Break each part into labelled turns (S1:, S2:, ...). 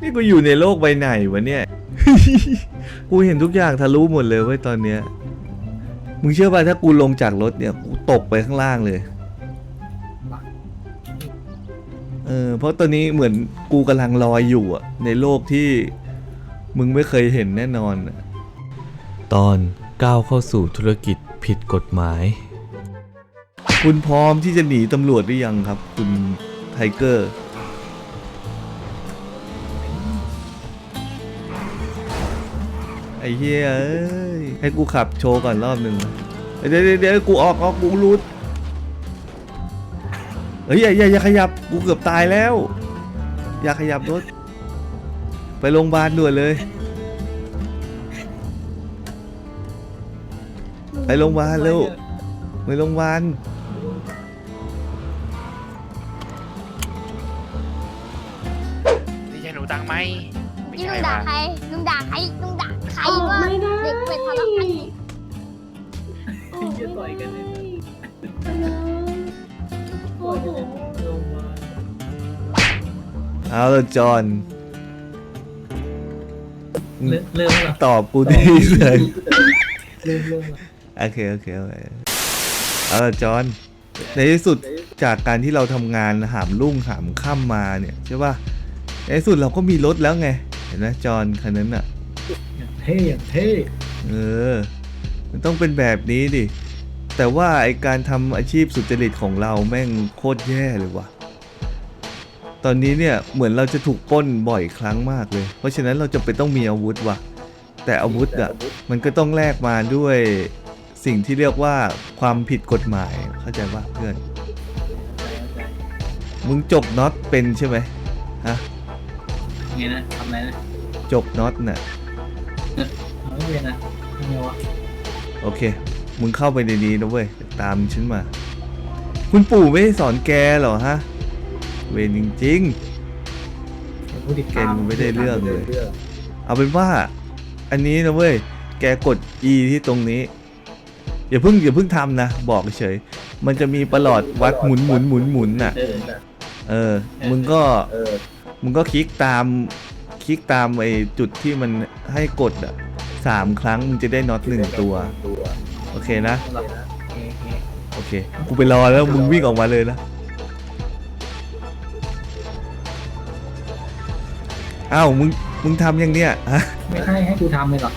S1: นี่กูอยู่ในโลกใบไหนวะเนี่ย กูเห็นทุกอย่างทะลุหมดเลยเว้ยตอนเนี้ย มึงเชื่อป่ะถ้ากูลงจากรถเนี่ยกูตกไปข้างล่างเลย เออเพราะตอนนี้เหมือนกูกำลังลอยอยู่อะในโลกที่มึงไม่เคยเห็นแน่นอนอะตอนก้าวเข้าสู่ธุรกิจผิดกฎหมาย คุณพร้อมที่จะหนีตำรวจหรือยังครับ คุณไทเกอร์ ไอ้เหี้ยเอ้ยให้กูขับโชว์ก่อนรอบหนึ่งนะเดี๋ยวเดี๋ยวเดี๋ยวกูออกออกกูรูดเฮ้ยอย่าอย่าอย่าขยับกูเกือบตายแล้ว อย่าขยับรถ ไปโรงพยาบาลด่วนเลย ไปโรงพยาบาลเร็วไปโรงพยาบาล
S2: นี่ใช่หนูตังไหมไม่
S3: นี่ลุ
S2: ใช่
S3: งด่า
S2: ว่ะ
S3: ใครลุงด่าใครลุงด่าใคร
S4: ออก
S3: ว่า
S4: ไม่ได้
S3: เด็กเป็ดทะเลาะกัน
S4: ออกไม่ได้ไปเลยโอ้โห
S1: เอาละจอห์น
S5: เริ่มเริ่มแล้วเหรอ
S1: ตอบกูดีเลย
S5: เริ่มเริ่มแล้ว
S1: โอเคโอเคโอเคเอาละจอห์นในที่สุดจากการที่เราทำงานหามรุ่งหามค่ำมาเนี่ยใช่ป่ะในที่สุดเราก็มีรถแล้วไง เห็นไหมจอห์นคันนั้นอะ
S5: อย่าง เท่อย่างเท่
S1: เออ มันต้องเป็นแบบนี้ดิ แต่ว่าไอการทำอาชีพสุจริตของเราแม่งโคตรแย่เลยว่ะ ตอนนี้เนี่ยเหมือนเราจะถูกปล้นบ่อยครั้งมากเลย เพราะฉะนั้นเราจะเป็นต้องมีอาวุธว่ะ แต่อาวุธอะมันก็ต้องแลกมาด้วยสิ่งที่เรียกว่าความผิดกฎหมายเข้าใจป่ะเพื่อน มึงจกน็อตเป็นใช่ไหมฮะ
S5: ไงนะทำอะไรนะ
S1: จกน็อตน่ะ
S5: ทำ ไม่เป็นนะทำไงวะ
S1: โอเค มึงเข้าไปในนี้นะเว้ย ตามฉันมา คุณปู่ไม่ได้สอนแกเหรอฮะ เวรจริง
S5: เป็นผู้ติด
S1: แก
S5: ตาม
S1: ไม่ได้เรื่องเลย ๆ เอาเป็นว่า อันนี้นะเว้ย แกกด E ที่ตรงนี้ อย่าเพิ่งอย่าเพิ่งทำนะ บอกเฉย มันจะมีประหลอดวัดหมุนหมุนหมุนหมุนน่ะ
S5: เออ
S1: เออ มึงก็มึงก็คลิกตาม คลิกตามไอ้จุดที่มันให้กดอะ สามครั้งมึงจะได้น็อตหนึ่งตัว โอเคนะ
S5: โอเคโอเค
S1: โอเค กูไปรอแล้วมึงวิ่งออกมาเลยนะอ้าวมึงมึงทำยังเนี่ยฮะ
S5: ไม่ให้ให้กูทำเลยเหรอ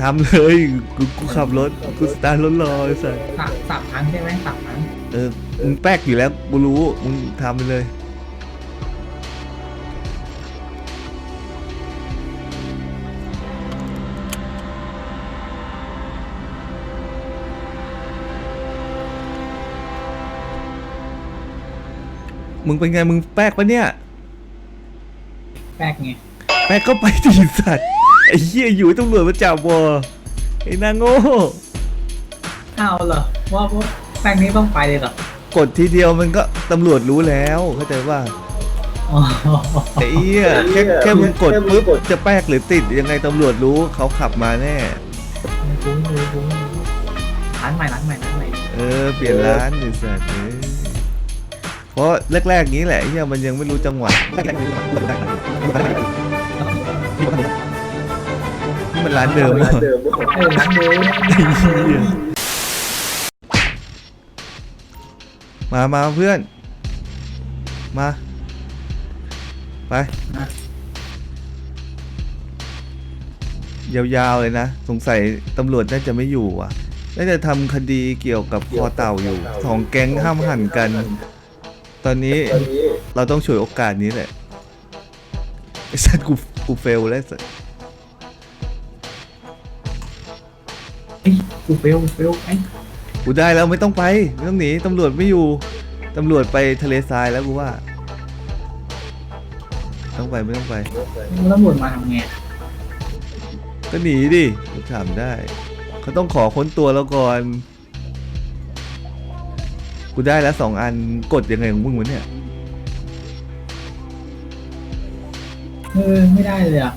S1: ทำเลยกูกูขับรถกูสตาร์ทรถรอไอ้สัส
S5: สับสับครั้งใช่ไหมสับครั้ง
S1: เออมึงแป๊กอยู่แล้วกูรู้มึงทำไปเลย มึงเป็นไงมึงแป๊กปะเนี่ย
S5: แป๊กไง
S1: แป๊กก็ไปดีสัตว์ไอ้เหี้ยอยู่ให้ตำรวจมาจับวอไอ้นางโง่
S5: อ้าวเหรอว่าว่าแป๊กนี้ต้องไปเลยเหรอก
S1: ดทีเดียวมันก็ตำรวจรู้แล้วเข้าใจว่า
S5: อ๋อ
S1: ไอ้เหี้ยแค่แค่มึงกดปุ๊บจะแป๊กหรือติดยังไงตำรวจรู้เขาขับมาแน่
S5: ไม่รู้ไม่รู้ไม่รู้ร้านใหม่ร้านใหม่ร้านใหม่
S1: เออเปลี่ยนร้านไอ้สัตว์เอ้ยเพ ราะแรกๆงี้แหละไอ้เหี้ยมันยังไม่รู้จังหวะนี่มันร้านเดิม
S5: เออร้านเดิมา
S1: มาเพื่อน มา ไป ยาวๆเลยนะ สงสัยตำรวจน่าจะไม่อยู่ว่ะ น่าจะทำคดีเกี่ยวกับคอเต่าอยู่ สองแก๊งห้ามหันกัน ตอนนี้เราต้องฉวยโอกาสนี้แหละไอ้สัตว์กูกูเฟลแล้วไอ้สัตว์
S5: เฮ้ยกูเฟลเฟลไอ้
S1: กูได้แล้วไม่ต้องไป ไม่ต้องหนีตำรวจไม่อยู่ตำรวจไปทะเลทรายแล้วกูว่า ต้องไปไม่ต้องไป
S5: ตำรวจมาทำไง
S1: ก็หนีดิกูถามได้ เขาต้องขอค้นตัวแล้วก่อน กูได้แล้วสองอันกดยังไงของมึงวะเนี่ย
S5: เออไม่ได้เลยอะ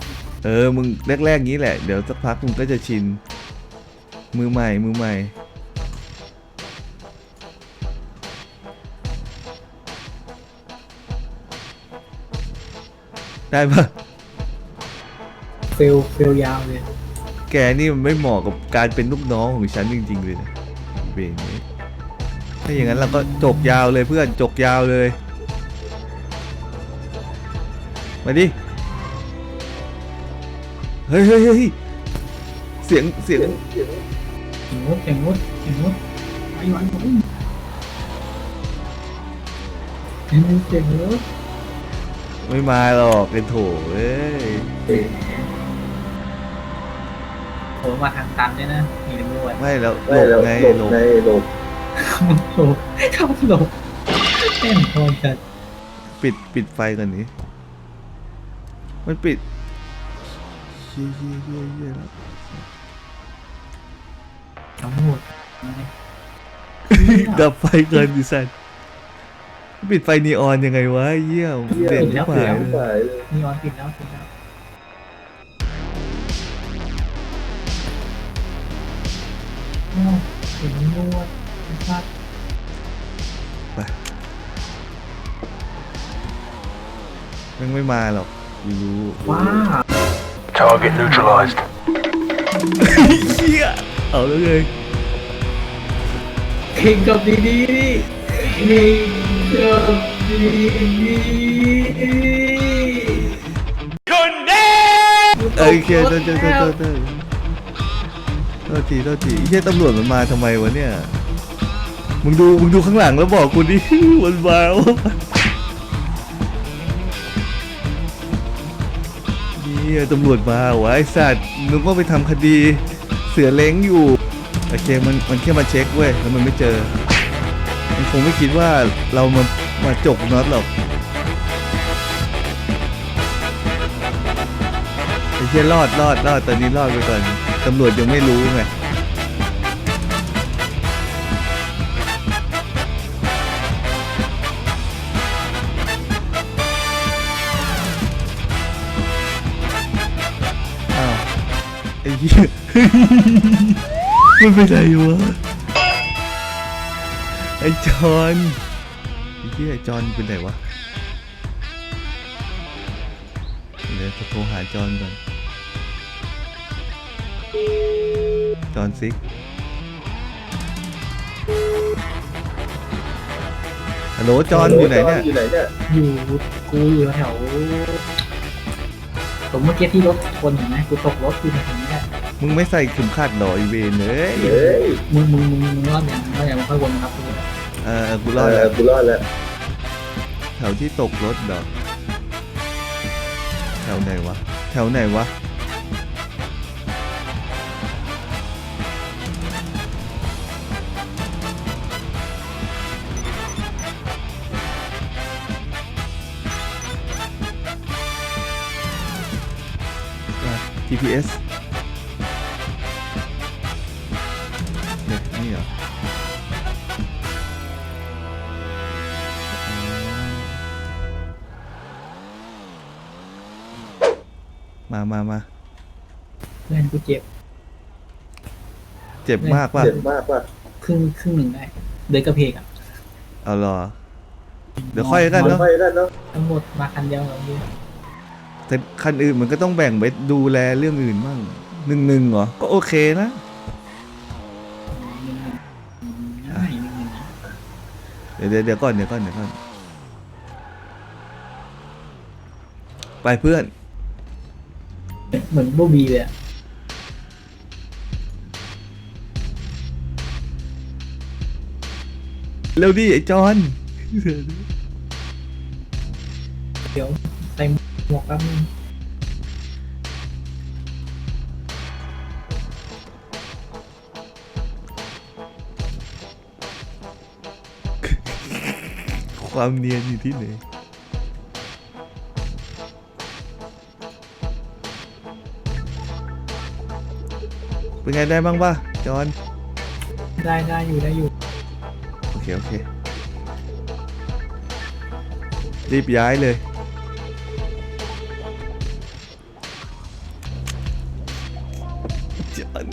S1: เออมึงแรกๆงี้แหละ เดี๋ยวสักพักมึงก็จะชิน มือใหม่มือใหม่ไได้ปะ
S5: เฟลเฟลยาวเลย
S1: แกนี่มันไม่เหมาะกับการเป็นลูกน้องของฉันจริงๆเลยนะเบนนี้ ถ้าอย่างนั้นเราก็จกยาวเลยเพื่อนจกยาวเลย มาดิ เฮ้ยเฮ้ยเฮ้ยเสียงเสียง
S5: เสียงมุดเสียงมุดเสียงมุดไปหวานผมเสียงมุดเสียงมุด
S1: ไม่มาหรอกเป็นโถเอ้ย
S5: ผมมาทางตันด้วยนะมีตำรวจ
S1: ไม่แล้วหลบไงหลบ
S5: หลบเข้าหลบเต้นพอจัด
S1: ปิดปิดไฟก่อนนี้ มันปิดเฮียเฮียเฮียเฮียแล้ว
S5: ทั้งหมด
S1: ดับไฟเกินดิสันปิดไฟนีออนยังไงวะเยี่ยมเด่นที่ฝ่ายเลย
S5: มีออนปิดแล้วปิดแล้ว
S1: มันไม่มาหรอกไม่รู้
S5: ว้า
S6: Target neutralized.
S1: เฮียเอาแล้วเลย
S5: เข่งกับดีดีดิเข่งกับดีดี
S1: เอ้ยเคโทษโทษโทษโทษโทษโทษทีโทษทีไอ้เฮียตำรวจมันมาทำไมวะเนี่ย มึงดูมึงดูข้างหลังแล้วบอกกูดิ มันมา ยตำรวจมาวะไอสัตว์นึกว่าไปทำคดีเสือเล้งอยู่โอเคมันมันแค่มาเช็คเว้ยแล้วมันไม่เจอ มันคงไม่คิดว่าเรามามาจกน็อตหรอกไอ้เชี่ยรอดรอดรอดตอนนี้รอดไปก่อนตำรวจยังไม่รู้ไง มันไปไหนวะไอ้จอนไอ้ที่ไอ้จอนเป็นไหนวะเดี๋ยวจะโทรหาจอนก่อนจอนซิกฮัลโหลจอนอยู่ไหนเนี่ย
S5: อยู่กูอยู่แถวผมเมื่อกี้ที่รถชนเห็นไหมกูตกรถอยู่แถวนี้แหละ
S1: มึงไม่ใส่เข็มขัดเหรอไอเวนเลย
S5: มึงมึงมึงมึงรอดอย่างรอดอย่างมาค่อยวนนะครับกู
S1: เออกูรอดแล้วกูรอดแล้วแถวที่ตกรถเหรอแถวไหนวะแถวไหนวะอะ TPS เนี่ย มามามา
S5: เพื่อนกูเจ็บ
S1: เจ็บมากป่ะ
S5: ครึ่งครึ่งหนึ่งได้เดินกระเพกอะ
S1: เอาเหรอ เดี๋ยวค่อยกันเนาะ
S5: ทั้งหมดมาคันเดียวแบบนี้
S1: แต่คันอื่นมันก็ต้องแบ่งไปดูแลเรื่องอื่นบ้างหนึ่งหนึ่งเหรอ ก็โอเคนะ
S5: ได้นิดนึง
S1: เดี๋ยวเดี๋ยวเดี๋ยวก่อนเดี๋ยวก่อนเดี๋ยวก่อน ไปเพื่อน
S5: เหมือนโบบีเลยอะ
S1: เร็วดิไอ้จอน
S5: เดี๋ยวใส่หมวกแป๊บนึง
S1: ความเนียนอยู่ที่ไหน เป็นไงได้บ้างป่ะจอน
S5: ได้ได้อยู่ได้อยู่
S1: โอเค โอเค รีบย้ายเลย จอน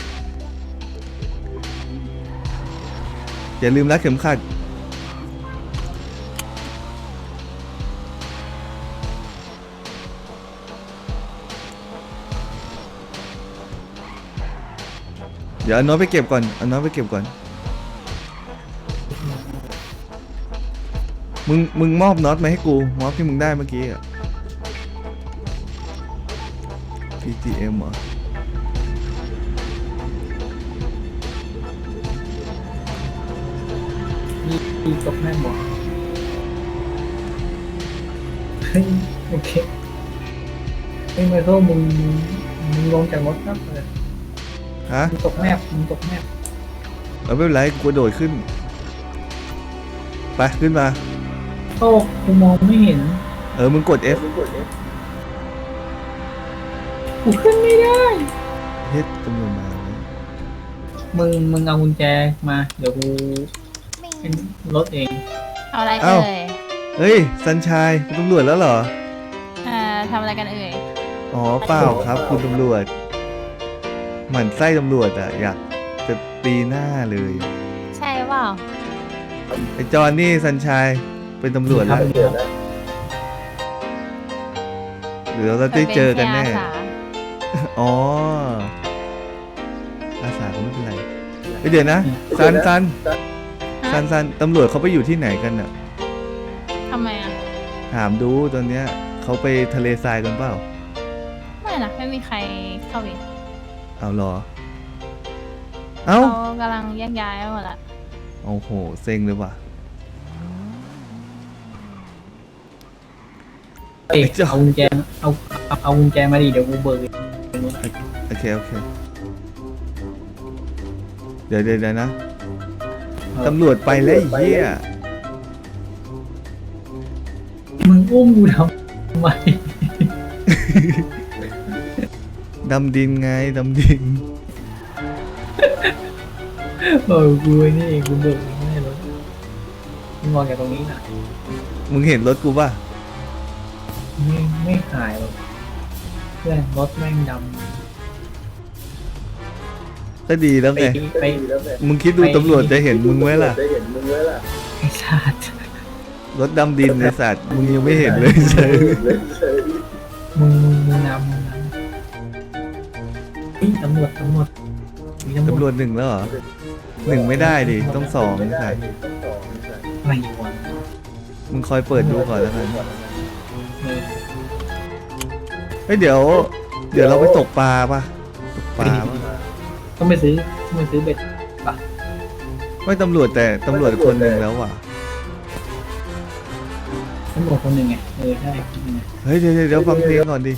S1: อย่าลืมรัดเข็มขัด ดี๋ยวเอาน้อยไปเก็บก่อนเอาน้อยไปเก็บก่อน มึง มึงมอบน็อตมาให้กูมอบที่มึงได้เมื่อกี้อะ PGM เหรอ
S5: มีตกแม่หมดเฮ้ยโอเคเฮ้ยไมเคิลมึงมึงลงจากรถครับเลย
S1: ฮะ
S5: มึงตกแมบมึงตกแมบ
S1: เอาไม่เป็นไรกูกระโดดขึ้น ไปขึ้นมา
S5: โอ้กูมองไม่เห็น
S1: เออ มึงกด F
S5: กูขึ้นไม่ได้
S1: เฮ็ดตำรวจมาแล้ว
S5: มึงมึงเอากุญแจมา เดี๋ยวกู
S3: ไม่
S5: เป็นรถเอง
S7: เอาอะไร
S1: เอ้า
S7: เอ่ย
S1: เฮ้ย สันชายคุณตำรวจแล้วเหรอ
S7: เอ่อทำอะไรกันเอ่ย
S1: อ๋อ เปล่าครับ คุณตำรวจ หมั่นไส้ตำรวจอะอยากจะตีหน้าเลย
S7: ใช่เปล่า
S1: ไอจอนนี่สันชายเป็นตำรวจแล้ว หรือเราจะได้เจอกันแน่
S7: มัเป็ที่อาสา
S1: อ๋อ อาสาก็ไม่เป็นไรเอ้ยเดี๋ยวนะซันซันซันซันตำรวจเขาไปอยู่ที่ไหนกันน่ะ
S7: ทำไมอะ
S1: ถามดูตอนเนี้ยเขาไปทะเลทรายกันเปล่า
S7: ไม่นะไม่มีใครเข้าเวร
S1: เอาเหรอ เอ้า
S7: เขากำลังแยกย้ายหมดละ
S1: โอ้โห เซ็งเลยว่ะ
S5: เอ้ย
S1: ไอ้เจ้า
S5: เอากุญแจเอาเอาเอากุญแจมาดิเดี๋ยวกูเบิกเอง
S1: โอเค โอเค เดี๋ยวเดี๋ยวเดี๋ยวนะตำรวจไปแล้วไอ้เหี้ย
S5: มึงอุ้มกูทำไม
S1: ดำดินไงดำดิน
S5: เออกูไอ้นี่เองกูเบิกเองไม่ให้รถมึงมองจากตรงนี้นะ
S1: มึงเห็นรถกูป่ะ
S5: ไม่ไม่หายหรอกเพื่อนรถแม่งด
S1: ก็ดีแล้วำ
S5: ไป
S1: ไง
S5: ไป
S1: มึงคิดดูตำรวจจะเห็นมึงไหมล่ะ
S5: ไอ้ชาติ
S1: รถดำดินในสัตว์ มึงยังไม่เห็นเลยใช่
S5: มึงมึงมึงนำมึงนำ เฮ้ยตำรวจตำรวจมีตำ
S1: ตำร
S5: รวจ
S1: วจหนึ่งแล้วเหรอหนึ่งไม่ได้ดิต้องสองใช่
S5: อะไรวะ
S1: มึงคอยเปิดดูก่อนแล้วกัน
S5: เออ
S1: เฮ้ยเดี๋ยว เดี๋ยวเราไปตกปลาป่ะตกปลาป่ะ
S5: ต้องไปซื้อต้องไปซื้อเบ็ด
S1: ไม่ตำรวจแต่ตำรวจคนหนึ่งแล้วว่ะ
S5: ตำรวจคนหนึ่งไงเออใช่นี่ไง
S1: เฮ้ยเดี๋ยวเดี๋ยวเดี๋ยวฟังเพลงก่อนดิ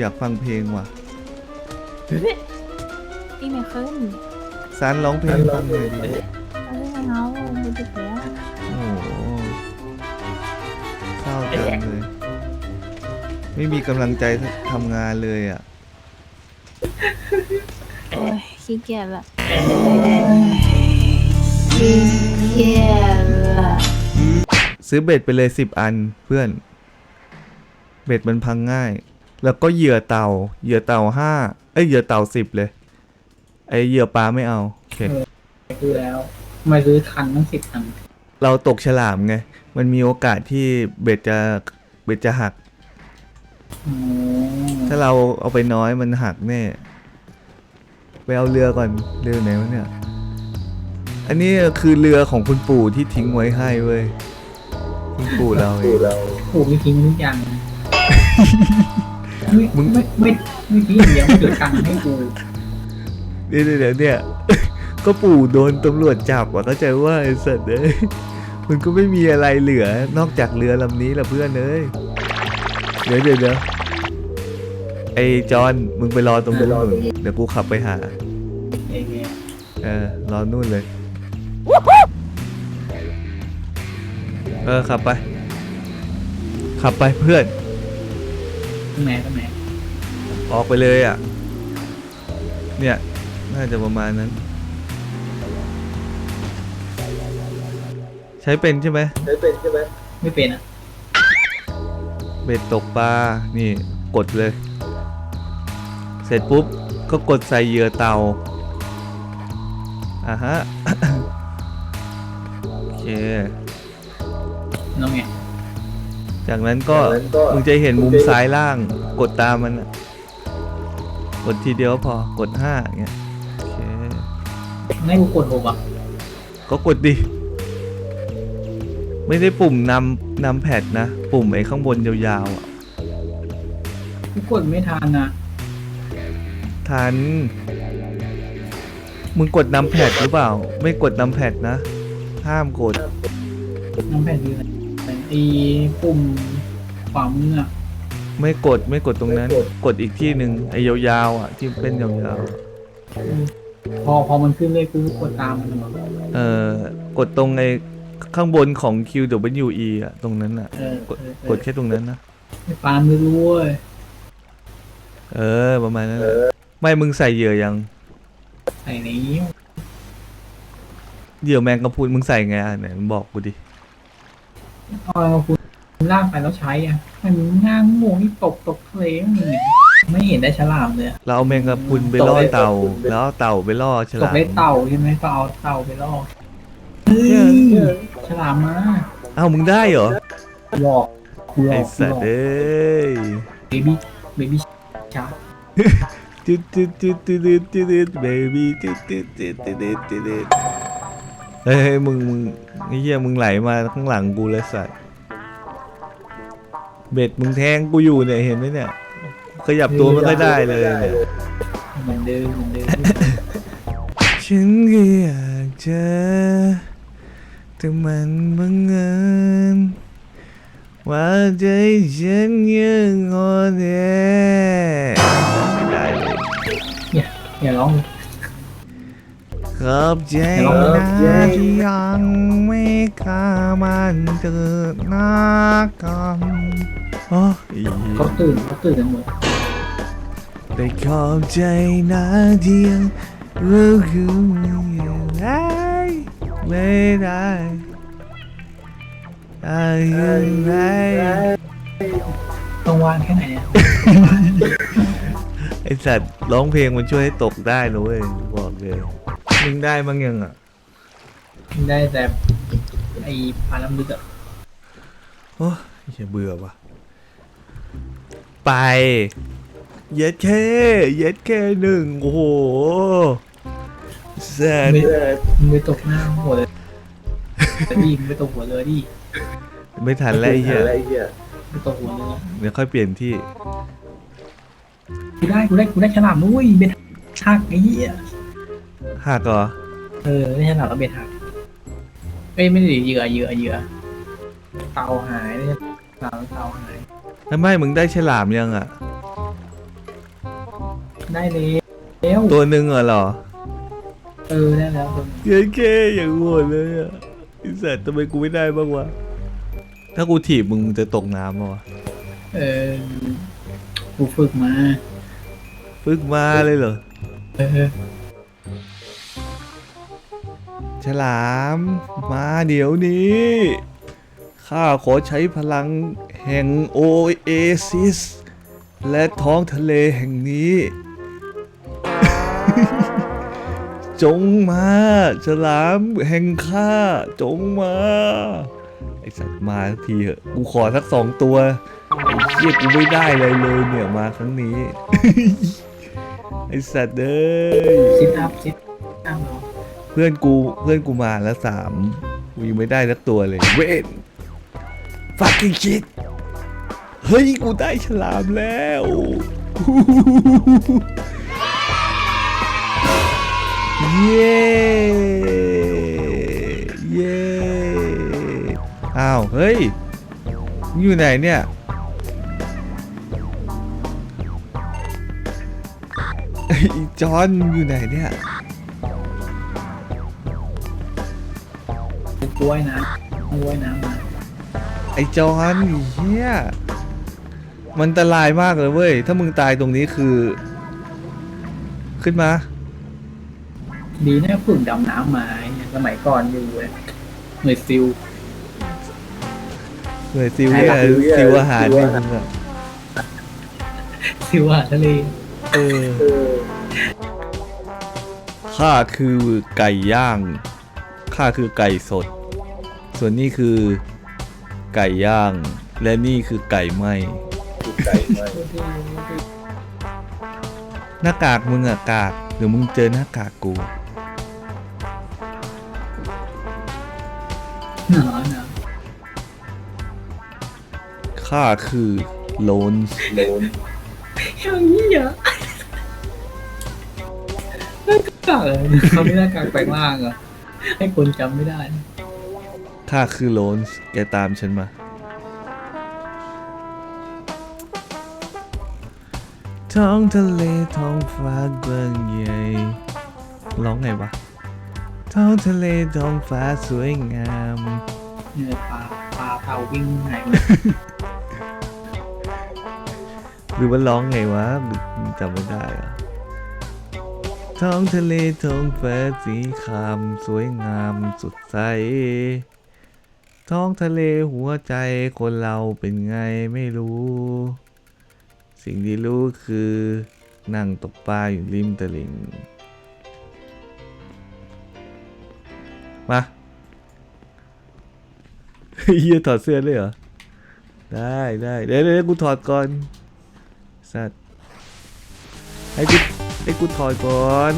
S1: อยากฟังเพลงว่ะ
S7: พี่ไม่ขึ้น
S1: ซานร้องเพลงฟังหน่อยดิ
S7: เอาเรื่องเอาดูดิเสีย
S1: โอ้โหเศร้าจังเลย ไม่มีกำลังใจทำงานเลยอะ
S7: โอ้ยขี้เกียจละขี้เกียจละ
S1: ซื้อเบ็ดไปเลยสิบอันเพื่อน เบ็ดมันพังง่าย แล้วก็เหยื่อเต่า เหยื่อเต่าห้าเอ้ยเหยื่อเต่าสิบเลย ไอเหยื่อปลาไม่เอา โอเค
S5: ซื้อแล้วทำไมาซื้อคันทั้งสิบคัน
S1: เราตกฉลามไง มันมีโอกาสที่เบ็ดจะเบ็ดจะหัก
S5: อ๋อ
S1: ถ้าเราเอาไปน้อยมันหักแน่ ไปเอาเรือก่อน เรือไหนวะเนี่ย อันนี้คือเรือของคุณปู่ที่ทิ้งไว้ให้เว้ย คุณปู่เราเอง
S5: ปลูกไม่ทิ้งทุกอย่างไม่
S1: มึง
S5: ไม่ไม่ไม่ทิ้งอย่างเดียวไม่ทิ้งตังค์ให้กู
S1: เดี๋ยวเดี๋ยวเนี่ย ก็ปู่โดนตำรวจจับอะเข้าใจว่าไอ้สัตว์เอ้ยมันก็ไม่มีอะไรเหลือนอกจากเรือลำนี้ละเพื่อนเอ้ยเดี๋ยวเดี๋ยวเดี๋ยวไอ้จอนมึงไปรอตรงนู้นเดี๋ยวกูขับไปหา
S5: เองไง
S1: เออรอนู่นเลย เออขับไป ขับไปเพื่อน
S5: ต รงไหนตรงไหน
S1: ออกไปเลยอะ เนี่ย น่าจะประมาณนั้น ใช้เป็นใช่ไหม
S5: ไม่เป็นอะ
S1: เบ็ดตกปลา นี่กดเลย เสร็จปุ๊บก็กดใส่เหยื่อเตาอะฮะ โอเค
S5: น้องไง
S1: จากนั้นก็ มึงจะเห็นมุมซ้ายล่าง กดตามมันอะกดทีเดียวพอกดห้าอย่างเงี้ยโอเค
S5: ให้กูกดหกอะ
S1: ก็กดดิ ไม่ได้ปุ่มนำนำแพดนะ ปุ่มไอ้ข้างบนยาวๆอะ
S5: กูกดไม่ทันนะ
S1: ทัน มึงกดนำแพดหรือเปล่า ไม่กดนำแพดนะ ห้ามกด
S5: น้องแผ่นดีอะไร ไอ้ปุ่มขวามืออะ
S1: ไม่กดไม่กดตรงนั้นกดอีกที่หนึ่งไอ้ยาวๆอะที่เป็นยาว
S5: พอพอมันขึ้นเลขกูกดตามมันมา
S1: ๆเอ่อกดตรงไอ้ข้างบนของ QWE อะตรงนั้นอะ
S5: เออก
S1: ดกดแค่ตรงนั้นนะ
S5: ไอ้ปาล์มไม่รู้เว้ย
S1: เออ ประมาณนั้นแหละไม่มึงใส่เหยื่อยัง
S5: ใส่นี้
S1: เหยื่อแมงกะพรุนมึงใส่ไงอะไหนมึงบอกกูดิ
S5: เอาคุณลากไปแล้วใช้อะให้มันง่างงงนี่ตกตกทะเลนี่ไงไม่เห็นได้ฉลามเลยอะ
S1: เราเอาแมงกะพรุนไปล่อเต่า แล้วเอาเต่าไปล่อฉ
S5: ต
S1: ลากม
S5: ได้เต่าใช่ไหมก็เอาเต่าไปล่อเฮ้ยฉลามมา
S1: เอ้ามึงได้เหรอ
S5: หลอกกูหล
S1: ไอ
S5: อกกู
S1: สัต
S5: หลอก
S1: ว์เอ้ย
S5: เบบี้เบบี้ชา
S1: จุดจุดจุดจุดจุดจุดจุดเบบี้จุดจุดจุดจุดจุดจุดจุด เฮ้ยมึงมึงไอ้เหี้ยมึงไหลมาข้างหลังกูเลยสัตว์เบ็ดมึงแทงกูอยู่เนี่ยเห็นไหมเนี่ย ขยับตัวไม่ค่อยได้เลยเนี่ย
S5: เหมือนเดิมเหมือนเดิม
S1: ฉันก็อยากเจอแต่มันบังเอิญว่าใจฉันยังอ่อนแอไม่ได้เลย
S5: อย่าร้อง
S1: ขอบใจนะที่ยังไม่กล้า มันเกิดหน้ากันโอ้ย
S5: เขาตื่นเขาตื่นกันหมด
S1: ได้ขอบใจนะที่ยังรู้คือยังไงไม่ได้ได้ยังไง
S5: ต้องวานแค่ไหนเนี่ย
S1: ไอสัตว์ร้องเพลงมันช่วยให้ตกได้นะเว้ยบอกเลย มึงได้บ้างยังอะ
S5: ได้แต่ไอ้ปลาน้ำลึกอะ
S1: โอ้ยอย่าเบื่อว่ะ ไป เย็ดแค่เย็ดแค่หนึ่งโอ้โหแซน
S5: ไม่มึงไปตกหน้าหัวเลยดิมึงไปตกหัวเลยดิ
S1: ไม่ทันแล้วไอ้เหี้ย
S5: ไปตกหัวเลย
S1: เดี๋ยวค่อยเปลี่ยนที่
S5: กูได้กูได้กูได้ฉลามนุ้ยเบ็ดหักไอ้เหี้ย
S1: หักเหรอ
S5: เออได้ฉลามแล้วเบ็ดหักเอ้ยไม่ได้เหยื่อเหยื่อเหยื่อเตาหายได้ฉลามเตาหาย
S1: ทำไมมึงได้ฉลามยังอะ
S5: ได้แล้ว
S1: ตัวหนึ่งเหรอ
S5: เออได้แล้วคน
S1: เย็ดแค่อย่างโหดเลยอะไอ้สัตว์ทำไมกูไม่ได้บ้างวะ ถ้ากูถีบมึงมึงจะตกน้ำปะวะ
S5: เออกูฝึกมา
S1: ฝึกมาเลยเหรอ
S5: เออ
S1: ฉลาม มาเดี๋ยวนี้ ข้าขอใช้พลังแห่งโอเอซิส และท้องทะเลแห่งนี้ จงมา ฉลามแห่งข้า จงมา ไอสัตว์มาทีเหอะ กูขอสักสองตัว ไอเหี้ยกูไม่ได้เลยเลยเนี่ยมาครั้งนี้ ไอสัตว์เอ้ย
S5: ซิทอัพซิทอัพเนาะ
S1: เพื่อนกูเพื่อนกูมาแล้วสามกูยังไม่ได้สักตัวเลย เวนฟักกิ้งชิดเฮ้ย กูได้ฉลามแล้ว เย้เย้อ้าว เฮ้ย อยู่ไหนเนี่ยไอจอนอยู่ไหนเนี่ย
S5: กูกล้วยน้ำกล้วยน้ำมา
S1: ไอจอนเฮียมันอันตรายมากเลยเว้ย ถ้ามึงตายตรงนี้คือ ขึ้นมา
S5: ดีนะฝึกดำน้ำมาเนี่ยสมัยก่อนอยู่เนี่ยหน่วยซิล
S1: เหนื่อยซิวเนี่ยซิวอาหารนี่มึงอะ
S5: ซิลอาหารทะเล
S1: เออข้าคือไก่ย่างข้าคือไก่สด ส่วนนี้คือไก่ย่าง และนี่คือไก่ไหม
S6: ไก่ไหม
S1: หน้ากากมึงอะกากหรือมึงเจอหน้ากากกู
S5: หนาหนา
S1: ข้าคือโลนส์
S6: โดน
S5: อย่างนี้เหรอหน้ากากเลยเขาไม่หน้ากากแปลงร่างเหรอให้คนจำไม่ได้
S1: ข้าคือโลนส์แกตามฉันมา ท้องทะเลท้องฟ้ากว้างใหญ่ร้องไงวะ ท้องทะเลท้องฟ้าสวยงาม
S5: เนี่ยปลาปลาเต่าวิ่งไหน
S1: หรือว่าร้องไงวะจำไม่ได้อะท้องทะเลท้องฟ้าสีครามสวยงามสดใส ท้องทะเลหัวใจคนเราเป็นไงไม่รู้ สิ่งที่รู้คือนั่งตกปลาอยู่ริมตลิ่ง มาเฮียถอดเสื้อเลยเหรอ ได้ได้เดี๋ยวเดี๋ยวกูถอดก่อน สัตว์ ให้กูให้กูถอดก่อน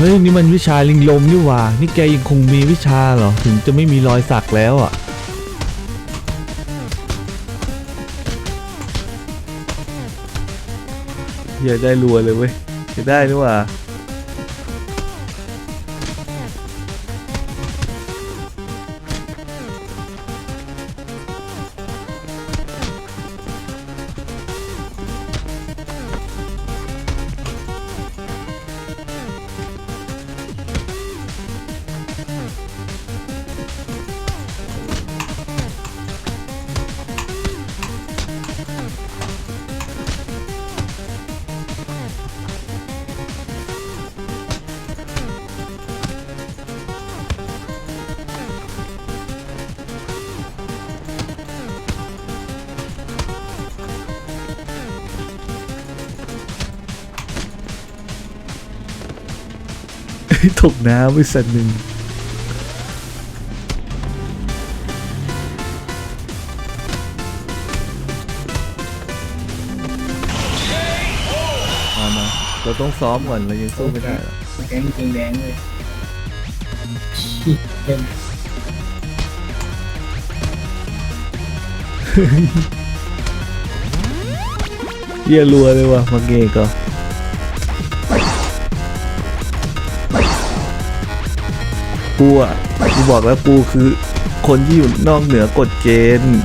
S1: เฮ้ยนี่มันวิชาลิงลมนี่หว่า นี่แกยังคงมีวิชาเหรอ ถึงจะไม่มีรอยสักแล้วอะอย่าได้รัวเลยเว้ยจะได้นี่หว่า ตกน้ำไปสัตว์หนึ่งมามาเราต้องซ้อมก่อนเรายังสู้ไม่ได้หรอก
S5: แดงจริงแดงเลยชี้เป็น
S1: เยี่ยรัวเลยว่ะมาเกก็ กูอะกูบอกแล้วกูคือคนที่อยู่นอกเหนือกฎเกณฑ์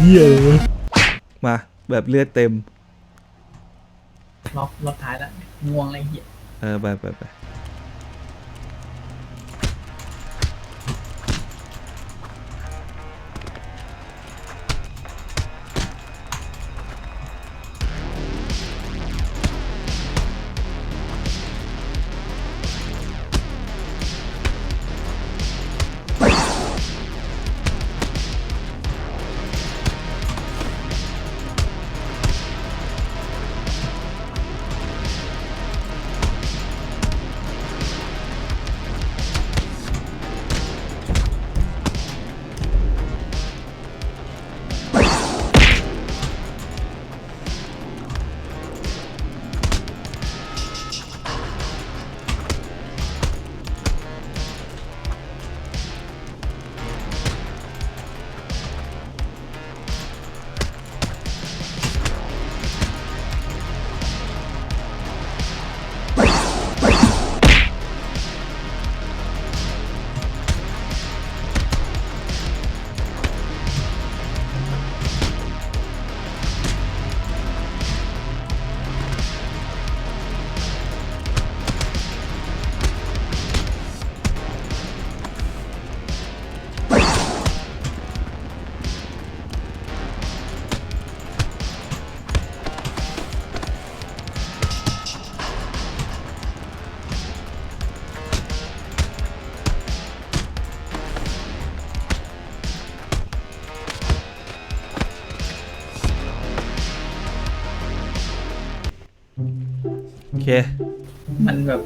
S1: เยี่ยเลยวะมา แบบเลือดเต็ม
S5: ล็อกล็อกท้ายแล้วง่วงอะไรเหี้ย
S1: เออ ไปไปไป เค
S5: มันแบบ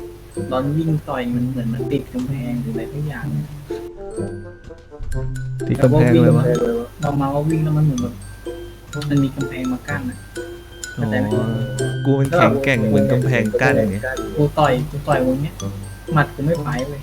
S5: ตอนวิ่งต่อยมันเหมือนมันติดกำแพงหรืออะไรทุกอย่าง
S1: ที่กำแพงเลยวะ
S5: เรามาว่าวิ่งแล้วมันเหมือนแบบมันมีกำแพงมากั้นอะ
S1: อ๋อกูมันแข็งแกร่งเหมือนกำแพงกั้นไง
S5: กูต่อยกูต่อยวงเนี้ยหมัดกูไม่ไปเลย